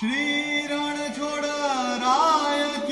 શ્રી રણછોડરાય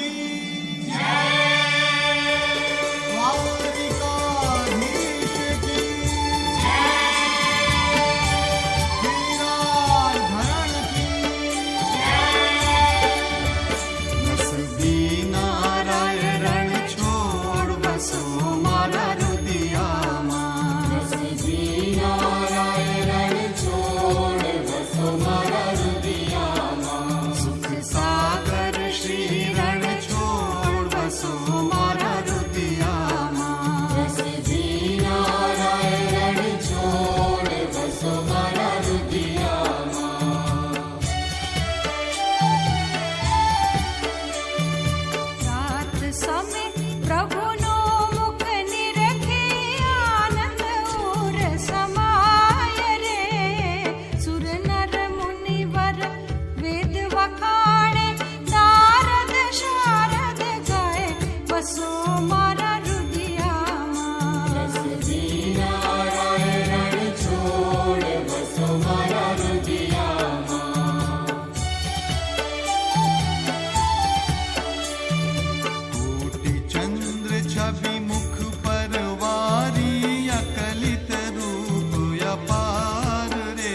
अपार रे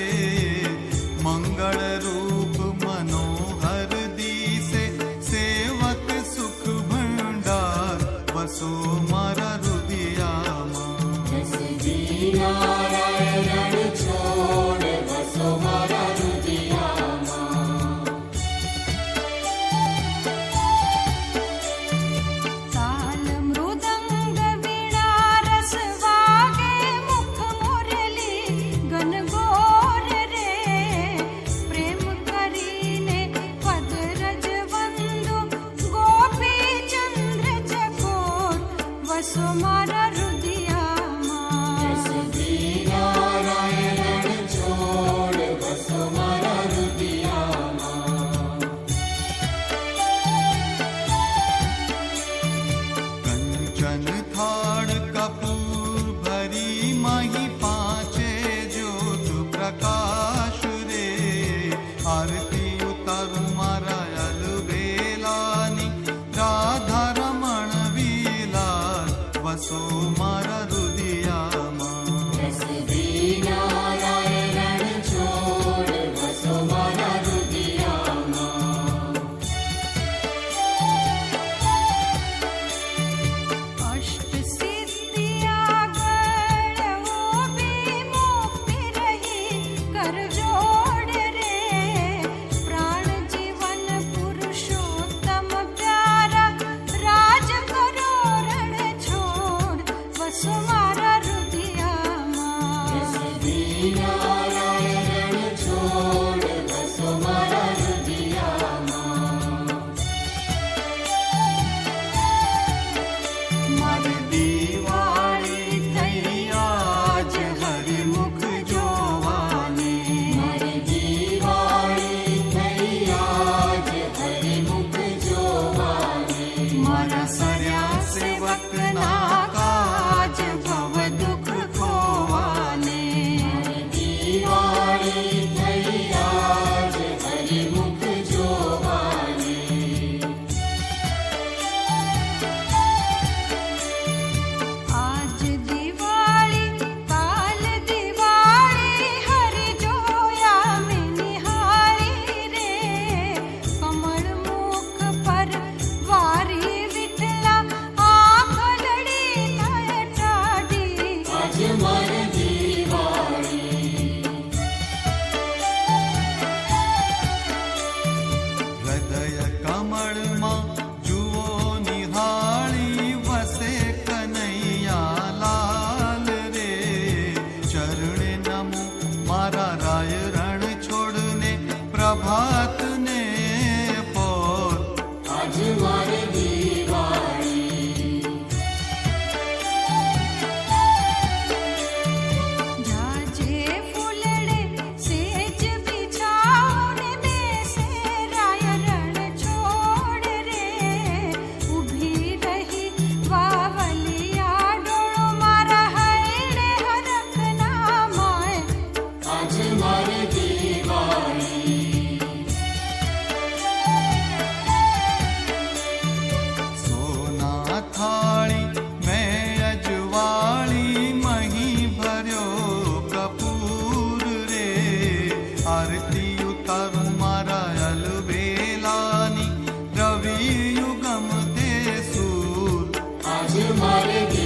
मंगल रूप मनोहर दी से सेवक सुख भंडार बसो आरती उतारू માં જુઓ નિહાળી વસે કનૈયા લાલ રે મારા you.